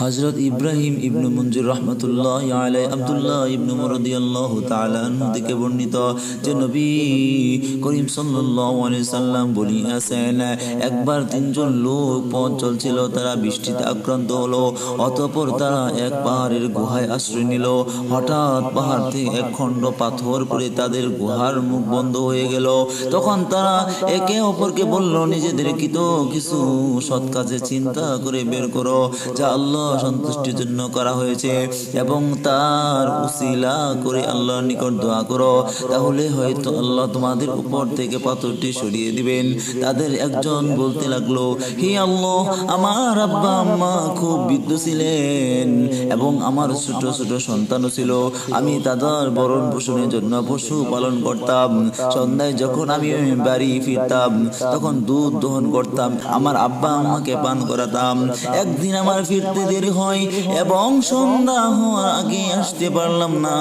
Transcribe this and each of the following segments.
হজরত ইব্রাহিম ইবনু মঞ্জুর রহমতুল্লাহ আলাই আবদুল্লাহ ইবনু মরদিয়াল্লাহ তালানহু থেকে বর্ণিত যে নবী করিম আলাইহি সাল্লাম বলিয়াছেন একবার তিনজন লোক পথ চলছিল, তারা বৃষ্টিতে আক্রান্ত হলো, অতঃপর তারা এক পাহাড়ের গুহায় আশ্রয় নিল। হঠাৎ পাহাড় থেকে এক খণ্ড পাথর পড়ে তাদের গুহার মুখ বন্ধ হয়ে গেল। তখন তারা একে অপরকে বলল, নিজেদের কি তো কিছু সৎ কাজে চিন্তা করে বের করো, যা আল্লাহ সন্তুষ্টির জন্য করা হয়েছে এবং তার উসিলা করে আল্লাহর নিকট দোয়া করো। তাহলে হয়তো আল্লাহ তোমাদের উপর থেকে পাথরটি সরিয়ে দিবেন। তাদের একজন বলতে লাগল, হে আল্লাহ, আমার আব্বা আম্মা খুব বৃদ্ধ ছিলেন এবং আমার ছোট ছোট সন্তানও ছিল। আমি তাদের বরণ পোষণের জন্য পশু পালন করতাম। সন্ধ্যায় যখন আমি বাড়ি ফিরতাম, তখন দুধ দহন করতাম। আমার আব্বা আম্মাকে পান করাতাম। একদিন আমার ফিরতে দেরি হয়, এবং সন্ধ্যা হওয়ার আগে আসতে পারলাম না।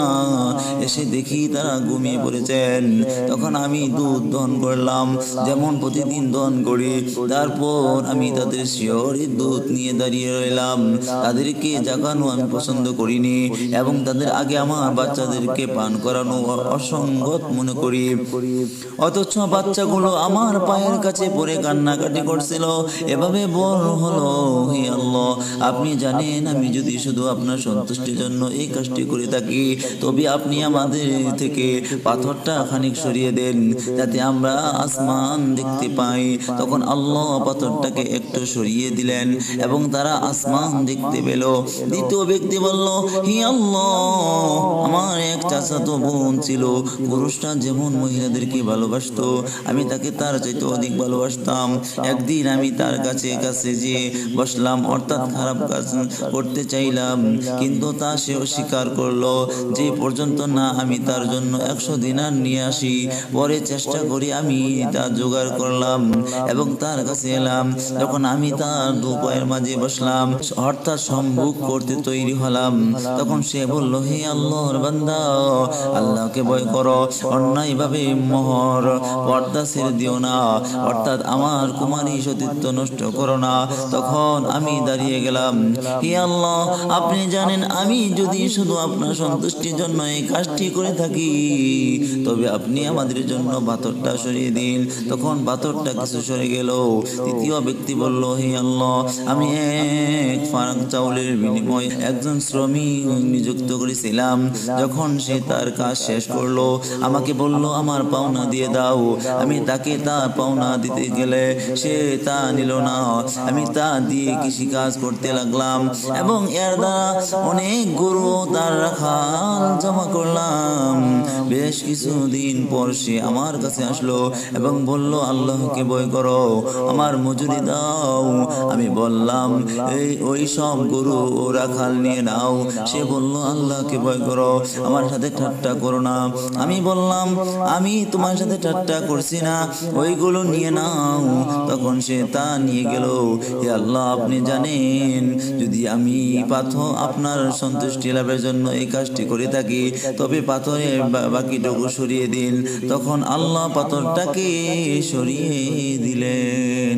এসে দেখি তারা ঘুমিয়ে পড়েছেন। তখন আমি দুধ দহন করলাম, যেমন প্রতিদিন দহন করি। তারপর আমি তাদের শিয়রের দুধ নিয়ে দাঁড়িয়ে রইলাম। তাদেরকে জাগানো আমি পছন্দ করিনি, এবং তাদের আগে আমার বাচ্চাদেরকে পান করানো অসঙ্গত মনে করি। অথচ বাচ্চাগুলো আমার পায়ের কাছে পড়ে কান্নাকাটি করছিল। এভাবে বল হলো আপনি জানেন আমি যদি শুধু আপনার সন্তুষ্টির জন্য এই কাজটি করে থাকি তবে আপনি আমাদের থেকে পাথরটা খানিক সরিয়ে দেন যাতে আমরা আসমান দেখতে পাই। তখন আল্লাহ পাথরটাকে একটু সরিয়ে দিলেন এবং তারা আসমান দেখতে পেল। দ্বিতীয় ব্যক্তি বলল হি আল্লাহ আমার এক চাচাতো বোন ছিল। পুরুষটা যেমন মহিলাদেরকে ভালোবাসতো আমি তাকে তার চাইতে অধিক ভালোবাসতাম। একদিন আমি তার কাছে কাছে যে বসলাম অর্থাৎ খারাপ কাজ করতে চাইলাম, কিন্তু তা সে অস্বীকার করল। যে পর্যন্ত না, আমি তার জন্য একশো দিনার নিয়ে আসি। পরে চেষ্টা করি আমি তা জোগাড় করলাম এবং তার কাছে এলাম। যখন আমি তার দু পায়ের মাঝে বসলাম অর্থাৎ সম্মুখ করতে তৈরি হলাম। তখন সে বলল, হে আল্লাহর বান্দা, আল্লাহকে ভয় করো অন্যায় ভাবে মোহর, পর্দা ছেড়ে দিও না। অর্থাৎ আমার কুমারী সতীত্ব নষ্ট করো না। তখন আমি দাঁড়িয়ে গেলাম। হে আল্লাহ, আপনি জানেন আমি যদি শুধু আপনার সন্তুষ্টির জন্য এই কাজটি করে থাকি, তবে আপনি আমাদের জন্য সরিয়ে দিন। তখন কিছু সরে গেল। তৃতীয় ব্যক্তি বলল, হে আল্লাহ, আমি এক ফারাক চাউলের একজন শ্রমিক নিযুক্ত করেছিলাম। যখন সে তার কাজ শেষ করল, আমাকে বলল, আমার পাওনা দিয়ে দাও। আমি তাকে তা পাওনা দিতে গেলে সে তা নিল না। আমি তা দিয়ে কৃষি কাজ করতে লাগলাম। এবং এর দ্বারা অনেক গরু তার রাখাল জমা করলাম। বেশ কিছুদিন পর সে আমার কাছে আসলো এবং বলল, আল্লাহকে ভয় করো, আমার মজুরি দাও। আমি বললাম, এই, ওই সব গরু ও রাখাল নিয়ে নাও। সে বলল, আল্লাহকে ভয় করো, আমার সাথে ঠাট্টা করো না। আমি বললাম, আমি তোমার সাথে ঠাট্টা করছি না, ওইগুলো নিয়ে নাও। তখন সে তা নিয়ে গেল, হে আল্লাহ, আপনি জানেন যদি আমি পাথর আপনার সন্তুষ্টি লাভের জন্য এই কাজটি করে থাকি তবে পাথরের বাকিটুকু সরিয়ে দিন। তখন আল্লাহ পাথরটাকে সরিয়ে দিলেন।